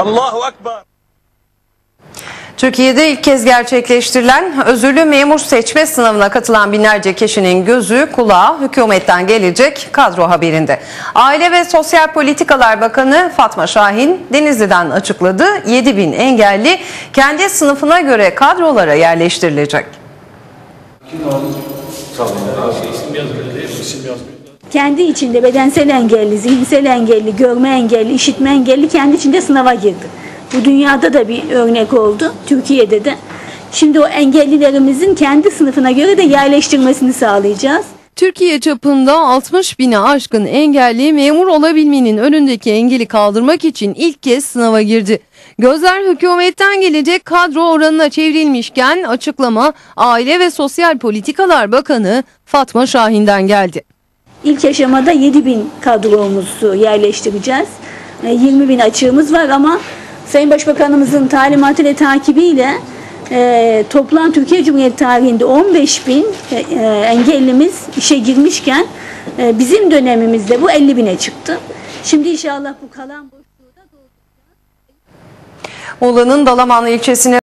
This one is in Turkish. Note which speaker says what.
Speaker 1: Allahu Ekber.
Speaker 2: Türkiye'de ilk kez gerçekleştirilen özürlü memur seçme sınavına katılan binlerce kişinin gözü kulağı hükümetten gelecek kadro haberinde. Aile ve Sosyal Politikalar Bakanı Fatma Şahin Denizli'den açıkladı. 7 bin engelli kendi sınıfına göre kadrolara yerleştirilecek.
Speaker 3: Kendi içinde bedensel engelli, zihinsel engelli, görme engelli, işitme engelli kendi içinde sınava girdi. Bu dünyada da bir örnek oldu, Türkiye'de de. Şimdi o engellilerimizin kendi sınıfına göre de yerleştirmesini sağlayacağız.
Speaker 4: Türkiye çapında 60 bine aşkın engelli memur olabilmenin önündeki engeli kaldırmak için ilk kez sınava girdi. Gözler hükümetten gelecek kadro oranına çevrilmişken açıklama Aile ve Sosyal Politikalar Bakanı Fatma Şahin'den geldi.
Speaker 3: İlk aşamada 7 bin kadromuzu yerleştireceğiz. E, 20 bin açığımız var ama Sayın Başbakanımızın talimatı ve takibiyle e, toplam Türkiye Cumhuriyeti tarihinde 15 bin e, e, engellimiz işe girmişken e, bizim dönemimizde bu 50 bine çıktı. Şimdi inşallah bu kalan boşluğu da
Speaker 2: Muğla'nın Dalaman ilçesine